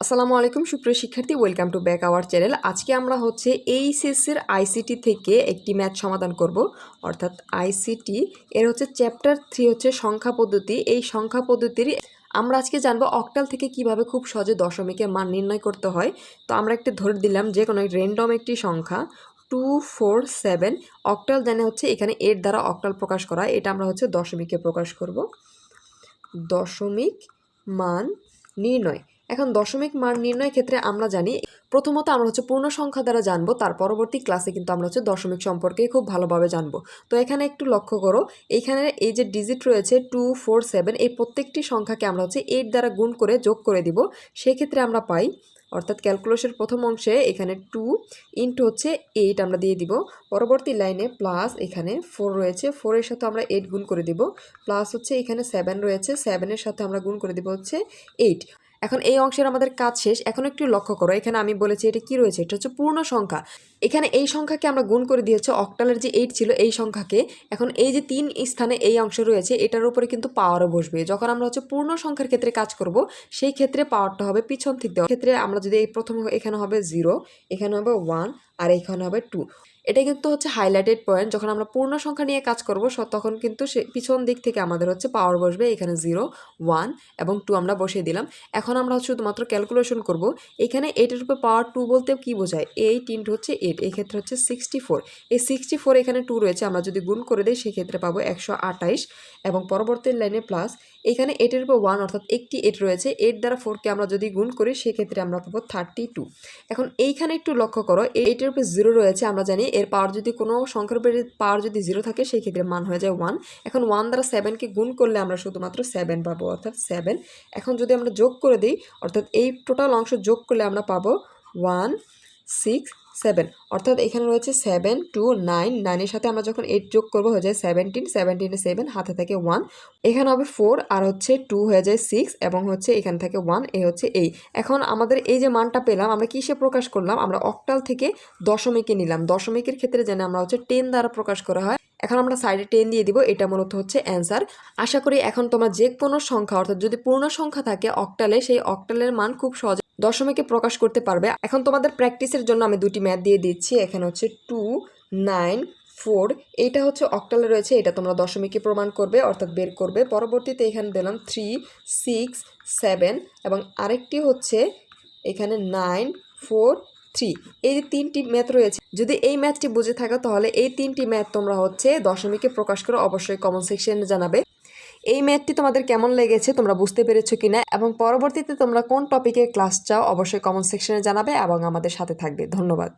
আসসালামু আলাইকুম, সুপ্রিয় শিক্ষার্থী welcome to back our channel আজকে আমরা হচ্ছে এইচএসসির আইসিটি থেকে একটি ম্যাথ সমাধান করব। অর্থাৎ আইসিটি এর হচ্ছে চ্যাপ্টার থ্রি হচ্ছে সংখ্যা পদ্ধতি। এই সংখ্যা পদ্ধতির আমরা আজকে জানব অক্টাল থেকে কীভাবে খুব সহজে দশমিকের মান নির্ণয় করতে হয়। তো আমরা একটি ধরে দিলাম যে কোনো র্যান্ডম একটি সংখ্যা টু ফোর সেভেন অক্টাল জানে হচ্ছে এখানে এর দ্বারা অক্টাল প্রকাশ করা এটা আমরা হচ্ছে দশমিকে প্রকাশ করব। দশমিক মান নির্ণয়। এখন দশমিক মান নির্ণয়ের ক্ষেত্রে আমরা জানি, প্রথমত আমরা হচ্ছে পূর্ণ সংখ্যা দ্বারা জানব, তার পরবর্তী ক্লাসে কিন্তু আমরা হচ্ছে দশমিক সম্পর্কে খুব ভালোভাবে জানব। তো এখানে একটু লক্ষ্য করো, এখানে এই যে ডিজিট রয়েছে টু ফোর সেভেন এই প্রত্যেকটি সংখ্যাকে আমরা হচ্ছে এইট দ্বারা গুণ করে যোগ করে দিব। সেক্ষেত্রে আমরা পাই, অর্থাৎ ক্যালকুলেশনের প্রথম অংশে এখানে টু ইন্টু হচ্ছে এইট আমরা দিয়ে দিব। পরবর্তী লাইনে প্লাস এখানে ফোর রয়েছে ফোরের সাথে আমরা এইট গুণ করে দিব। প্লাস হচ্ছে এখানে সেভেন রয়েছে সেভেনের সাথে আমরা গুণ করে দিব হচ্ছে এইট এখন এই অংশের আমাদের কাজ শেষ। এখন একটু লক্ষ্য করো, এখানে আমি বলেছি এটা কি রয়েছে? এটা হচ্ছে পূর্ণ সংখ্যা। এখানে এই সংখ্যাকে আমরা গুণ করে দিয়েছে, অক্টালের যে এইট ছিল এই সংখ্যাকে। এখন এই যে তিন স্থানে এই অংশ রয়েছে, এটার উপরে কিন্তু পাওয়ারও বসবে। যখন আমরা হচ্ছে পূর্ণ সংখ্যার ক্ষেত্রে কাজ করব, সেই ক্ষেত্রে পাওয়ারটা হবে পিছন থেকে ক্ষেত্রে আমরা যদি এই প্রথম এখানে হবে জিরো এখানে হবে ওয়ান আর এখানে হবে টু এটা কিন্তু হচ্ছে হাইলাইটেড পয়েন্ট যখন আমরা পূর্ণ সংখ্যা নিয়ে কাজ করব তখন কিন্তু সে পিছন দিক থেকে আমাদের হচ্ছে পাওয়ার বসবে। এখানে জিরো ওয়ান এবং টু আমরা বসিয়ে দিলাম। এখন আমরা শুধুমাত্র ক্যালকুলেশন করব। এখানে এইটের উপর পাওয়ার টু বলতে কি বোঝায়? এইট ইন্টু হচ্ছে এইট এই ক্ষেত্রে হচ্ছে সিক্সটি ফোর এই সিক্সটি ফোর এখানে টু রয়েছে। আমরা যদি গুণ করে দিই, সেক্ষেত্রে পাবো একশো আঠাইশ। এবং পরবর্তী লাইনে প্লাস এখানে এইটের উপর ওয়ান অর্থাৎ একটি এইট রয়েছে। এইট দ্বারা ফোরকে আমরা যদি গুণ করি, সেক্ষেত্রে আমরা পাবো থার্টি টু এখন এইখানে একটু লক্ষ্য করো এইটের উপর জিরো রয়েছে। আমরা জানি এর পাওয়ার যদি কোনো সংখ্যার উপরে পাওয়ার যদি জিরো থাকে, সেই ক্ষেত্রে মান হয়ে যায় ওয়ান এখন ওয়ান দ্বারা সেভেনকে গুণ করলে আমরা শুধুমাত্র সেভেন পাবো, অর্থাৎ সেভেন এখন যদি আমরা যোগ করে দিই, অর্থাৎ এই টোটাল অংশ যোগ করলে আমরা পাবো ওয়ান সিক্স সেভেন অর্থাৎ এখানে রয়েছে সেভেন টু নাইন নাইনের সাথে আমরা যখন এইট যোগ করব, হয়ে যায় সেভেন্টিন সেভেন্টিনে সেভেন হাতে থাকে ওয়ান এখানে হবে ফোর আর হচ্ছে টু হয়ে যায় সিক্স এবং হচ্ছে এখানে থাকে ওয়ান এ হচ্ছে এই এখন আমাদের এই যে মানটা পেলাম, আমরা কিসে প্রকাশ করলাম? আমরা অক্টাল থেকে দশমিকে নিলাম। দশমিকের ক্ষেত্রে যেন আমরা হচ্ছে টেন দ্বারা প্রকাশ করা হয়, এখন আমরা সাইডে টেন দিয়ে দিব। এটা মূলত হচ্ছে অ্যান্সার আশা করি এখন তোমরা যে কোনো সংখ্যা, অর্থাৎ যদি পূর্ণ সংখ্যা থাকে অক্টালে সেই অক্টালের মান খুব সহজে দশমিকে প্রকাশ করতে পারবে। এখন তোমাদের প্র্যাকটিসের জন্য আমি দুটি ম্যাথ দিয়ে দিচ্ছি। এখানে হচ্ছে টু, নাইন, ফোর। এইটা হচ্ছে অক্টালে রয়েছে। এটা তোমরা দশমিকে প্রমাণ করবে, অর্থাৎ বের করবে। পরবর্তীতে এখানে দিলাম থ্রি, সিক্স, সেভেন এবং আরেকটি হচ্ছে এখানে নাইন, ফোর, থ্রি। এই যে তিনটি ম্যাথ রয়েছে, যদি এই ম্যাথটি বুঝে থাকো, তাহলে এই তিনটি ম্যাথ তোমরা হচ্ছে দশমিকে প্রকাশ করে অবশ্যই কমেন্ট সেকশনে জানাবে। এই ম্যাথটি তোমাদের কেমন লেগেছে, তোমরা বুঝতে পেরেছ কিনা এবং পরবর্তীতে তোমরা কোন টপিকে ক্লাস চাও, অবশ্যই কমেন্ট সেকশনে জানাবে এবং আমাদের সাথে থাকবে। ধন্যবাদ।